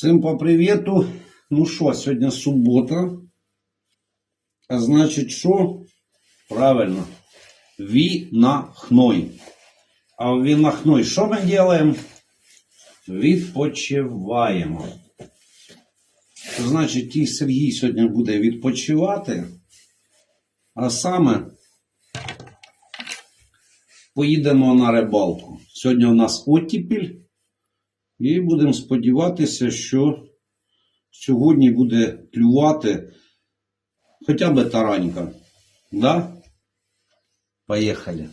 Всім по привіту. Ну що, сьогодні субота. А значить, що? Правильно. Вінахной. А в вінахной що ми робимо? Відпочиваємо. Значить, ті Сергій сьогодні буде відпочивати. А саме поїдемо на рибалку. Сьогодні у нас оттіпіль. І будемо сподіватися, що сьогодні буде клювати хоча б таранька. Да? Поїхали.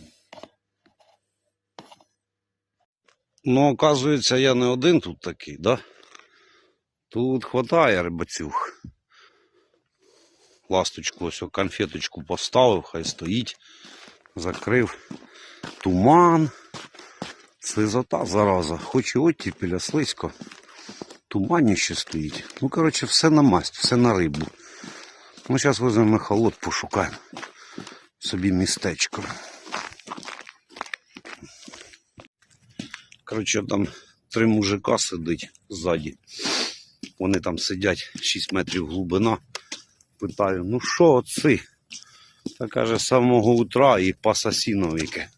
Ну, оказується, я не один тут такий, да? Тут хватає рибацюг. Ласточку, ось конфеточку поставив, хай стоїть, закрив. Туман. Слизота зараза. Хоч і оттіпіля, слизько. Туманіще стоїть. Ну, коротше, все на масть, все на рибу. Ну, зараз візьмемо холод, пошукаємо собі містечко. Коротше, там три мужика сидить ззаді. Вони там сидять 6 метрів глибина. Питаю, ну що оці? Та каже, з самого утра і пасасіновіки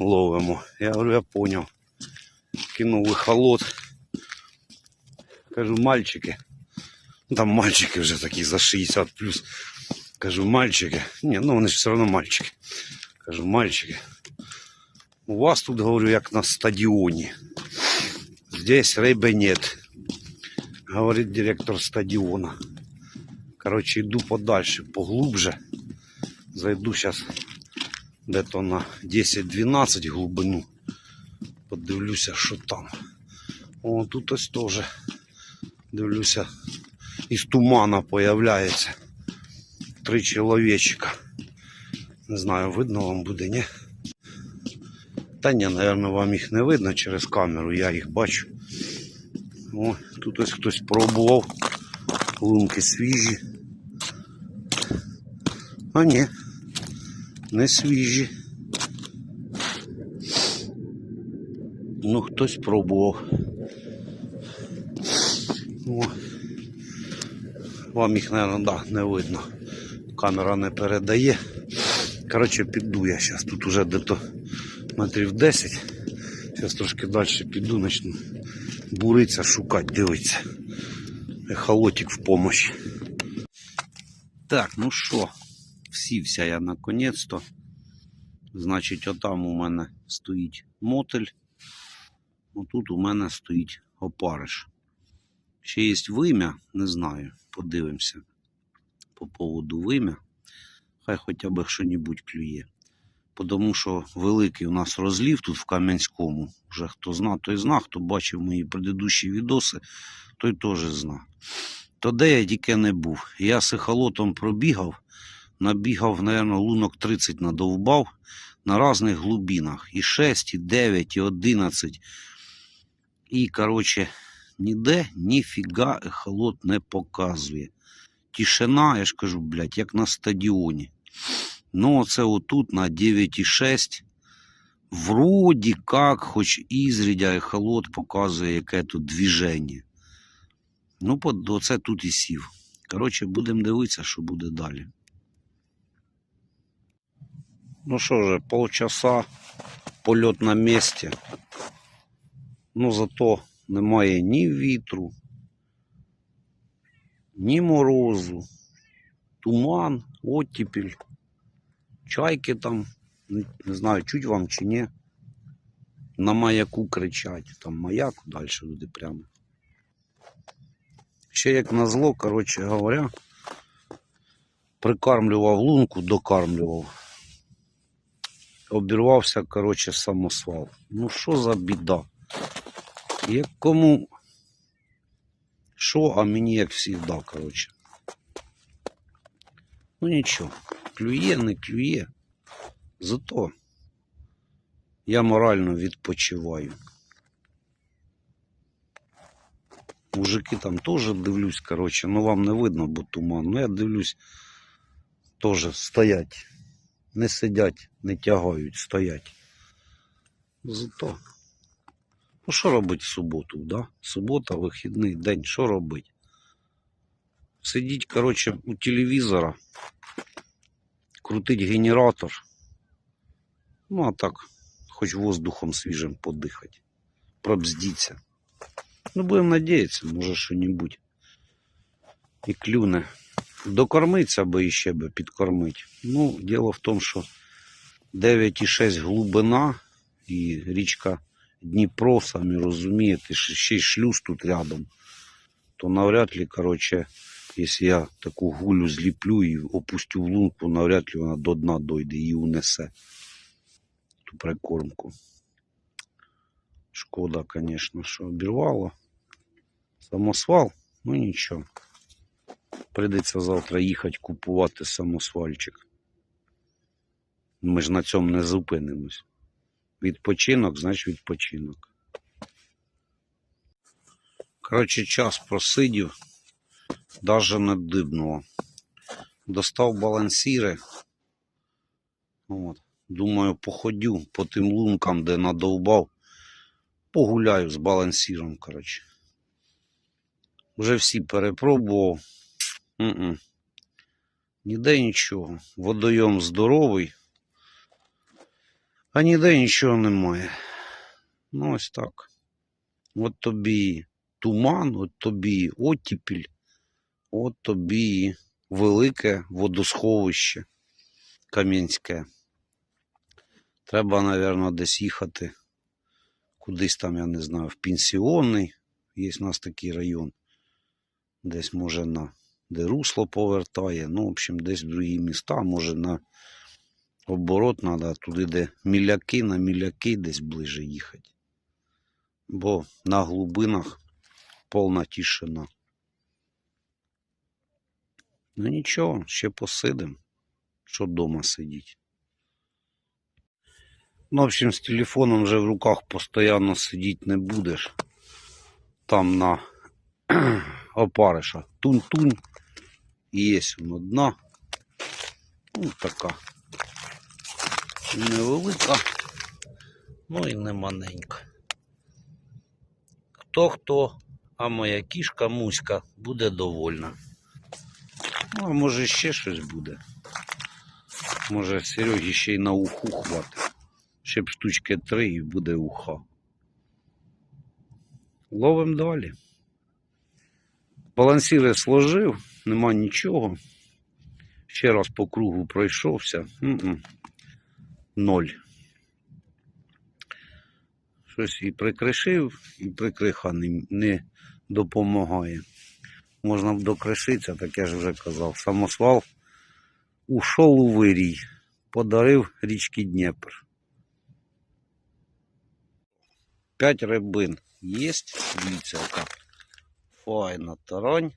ловимо. Я говорю, я поняв. Кинув холод. Кажу, мальчики. Там мальчики вже такі за 60 плюс. Кажу, мальчики. Ні, ну вони ж все одно мальчики. Кажу, мальчики. У вас тут, говорю, як на стадіоні. Здесь рыби нет. Говорит директор стадиона. Короче, иду подальше, поглубже. Зайду сейчас где-то на 10-12 глибину. Подивлюся, що там. О, тут ось теж. Дивлюся. Із тумана появляється. Три чоловічка. Не знаю, видно вам буде, ні? Та ні, напевно, вам їх не видно через камеру, я їх бачу. О, тут ось хтось пробував. Лунки свіжі. А ні, не свіжі. Ну, хтось пробував. О. Вам їх, мабуть, да, не видно. Камера не передає. Коротше, піду я зараз. Тут уже дето метрів 10. Зараз трошки далі піду, почну буритися, шукати, дивитися. Ехолотик в помощь. Так, ну що, всівся я наконець-то. Значить, отам у мене стоїть мотель. Отут у мене стоїть опариш. Ще є вим'я, не знаю, подивимося по поводу вим'я. Хай хоча б що-небудь клює. Тому що великий у нас розлів тут в Кам'янському. Вже хто зна, той зна, хто бачив мої предыдущі відоси, той теж зна. То де я тільки не був. Я з ехолотом пробігав, набігав, мабуть, лунок 30 надовбав на різних глибинах. І 6, і 9, і 11. І, коротше, ніде ніфіга ехолот не показує. Тишина, я ж кажу, блядь, як на стадіоні. Ну, оце отут на 9,6. Вроді як, хоч ізрідя ехолот показує, яке тут движення. Ну, оце тут і сів. Коротше, будемо дивитися, що буде далі. Ну що ж, полчаса польот на місці. Ну, зато немає ні вітру, ні морозу, туман, оттепіль, чайки там, не, знаю, чуть вам чи ні. На маяку кричать, там маяк далі туди прямо. Ще як назло, коротше говоря, прикармлював лунку, докармлював. Обірвався, коротше, самосвал. Ну що за біда? Як кому що, а мені як завжди, коротше. Ну нічого, клює, не клює. Зато я морально відпочиваю. Мужики там теж дивлюсь, коротше, ну вам не видно, бо туман. Ну я дивлюсь, теж стоять. Не сидять, не тягають, стоять. Зато Ну, що робить в суботу, да? Субота, вихідний день, що робить? Сидіть, коротше, у телевізора, крутить генератор. Ну, а так, хоч воздухом свіжим подихати. Пробздіться. Ну, будемо надіятися, може що-небудь. І клюне. Докормиться би іще би підкормить. Ну, діло в тому, що 9,6 глибина і річка Дніпро, самі розумієте, ще ще й шлюз тут рядом. То навряд ли, короче, якщо я таку гулю зліплю і опустю в лунку, навряд ли вона до дна дойде і унесе ту прикормку. Шкода, звісно, що обірвало. Самосвал, ну нічого. Прийдеться завтра їхати купувати самосвальчик. Ми ж на цьому не зупинимось. Відпочинок, значить відпочинок. Коротше, час просидів, даже не дибнуло. Достав балансіри. От. Думаю, походю по тим лункам, де надовбав. Погуляю з балансіром, коротше. Вже всі перепробував. М-м. Ніде нічого. Водойом здоровий. А ніде нічого немає. Ну, ось так. От тобі туман, от тобі оттіпіль, от тобі велике водосховище Кам'янське. Треба, напевно, десь їхати. Кудись там, я не знаю, в пенсіонний. Є в нас такий район. Десь може на де русло повертає. Ну, в общем, десь в другі міста, може на оборот треба туди, де міляки, на міляки десь ближе їхати. Бо на глибинах повна тишина. Ну нічого, ще посидим, що вдома сидіть. Ну, в общем, з телефоном вже в руках постійно сидіти не будеш. Там на опариша тунь-тунь. І є воно дна. Ну, така. Невелика, ну і не маленька. Хто хто, а моя кішка Муська буде довольна. Ну, а може ще щось буде. Може Серегі ще й на уху хватить. Ще б штучки три і буде уха. Ловим далі. Балансіри сложив, нема нічого. Ще раз по кругу пройшовся. Ноль. Щось і прикришив, і прикриха не, не допомагає. Можна докришитися, так я ж вже казав. Самосвал ушов у вирій, подарив річки Дніпр. П'ять рибин є. Дивіться, файна тарань.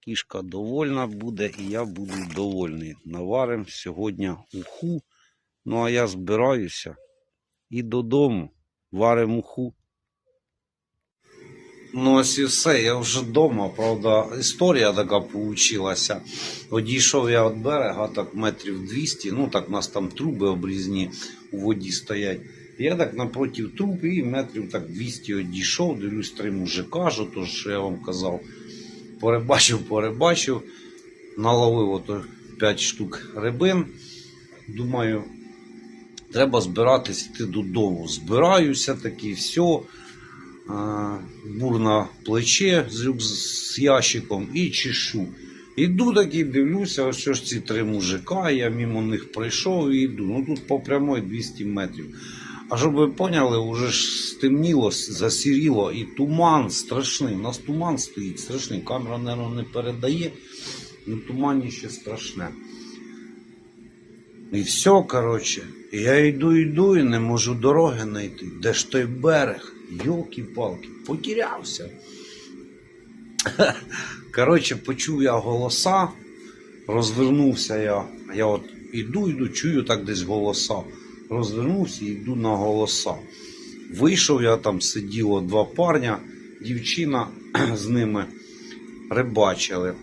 Кішка довольна буде і я буду довольний. Наварим сьогодні уху. Ну а я збираюся і додому варим уху. Ну, ось і все, я вже вдома, правда, історія така получилася. Одійшов я від берега, так метрів 200, ну так у нас там труби обрізні у воді стоять. Я так напротив труб і метрів так 200 одійшов, дивлюсь три мужика, що то, що я вам казав. Порибачив, порибачив, наловив ото 5 штук рибин. Думаю, треба збиратись йти додому. Збираюся таки, все. Бур на плече з, рюк- з ящиком і чешу. Іду такий, дивлюся, ось ж ці три мужика, я мимо них прийшов і йду. Ну тут по прямой 200 метрів. А щоб ви поняли, вже ж стемніло, засіріло і туман страшний. У нас туман стоїть страшний. Камера, мабуть, не передає, але тумані ще страшне. І все, коротше, я йду, йду і не можу дороги знайти. Де ж той берег? Йолки-палки, потерявся. Коротше, почув я голоса, розвернувся я. Я от іду, йду, чую так десь голоса. Розвернувся і йду на голоса. Вийшов я там сиділо два парня, дівчина з ними рибачили.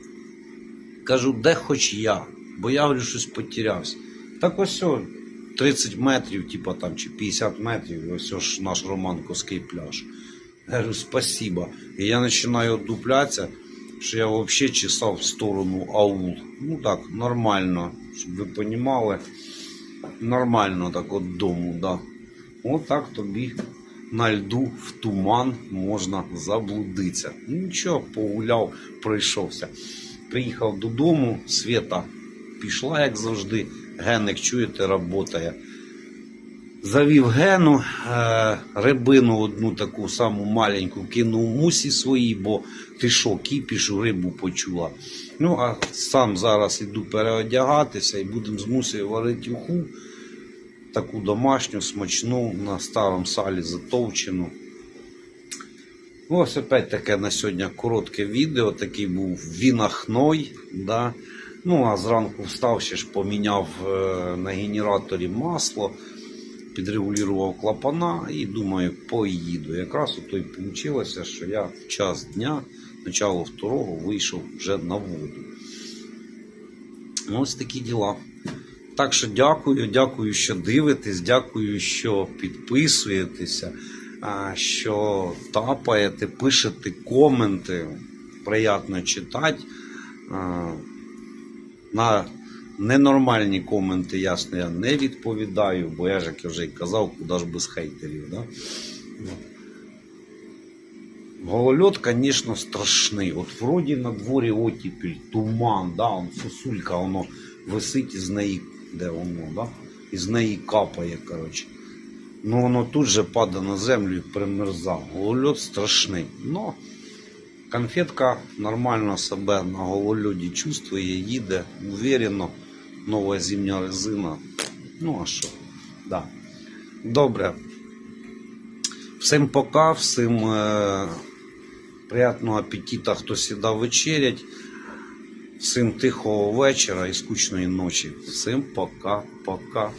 Кажу, де хоч я? Бо я говорю, щось потерявся. Так ось, о, 30 метрів, типа там, чи 50 метрів, ось ж наш Романковський пляж. Я говорю, спасибо. І я починаю одуплятися, що я взагалі чесав в сторону аул. Ну так, нормально, щоб ви розуміли. Нормально так от дому, да. Отак тобі на льду в туман можна заблудитися. Нічого, погуляв, пройшовся. Приїхав додому, свята пішла, як завжди. Генник, чуєте, працює. Завів гену, е, рибину одну таку саму маленьку кинув мусі свої, бо ти що, кіпішу рибу почула. Ну, а сам зараз іду переодягатися і будемо з мусею варити уху, таку домашню, смачну, на старому салі затовчену. Ну, ось опять таке на сьогодні коротке відео, такий був вінахной. Да? Ну, а зранку встав, ще ж поміняв е, на генераторі масло, підрегулював клапана і думаю, поїду. Якраз ото й вийшло, що я в час дня, начало второго, вийшов вже на воду. Ось такі діла. Так що дякую, дякую, що дивитесь, дякую, що підписуєтеся, що тапаєте, пишете коменти. Приємно читати. На ненормальні коменти, ясно, я не відповідаю, бо я ж як я вже й казав, куди ж без хейтерів. Да? Голольот, звісно, страшний. От вроді на дворі оттепель, туман, да, он сосулька, воно висить із неї, де воно, да? із неї капає, коротше. Ну воно тут же падає на землю і примерзає. Голольот страшний. Но конфетка нормально себе на голольоді чувствує, їде уверенно. Нова зимня резина. Ну а що? Да. Добре. Всім пока, всім е, приятного апетита, хто сідав вечерять. Всім тихого вечора і скучної ночі. Всім пока-пока.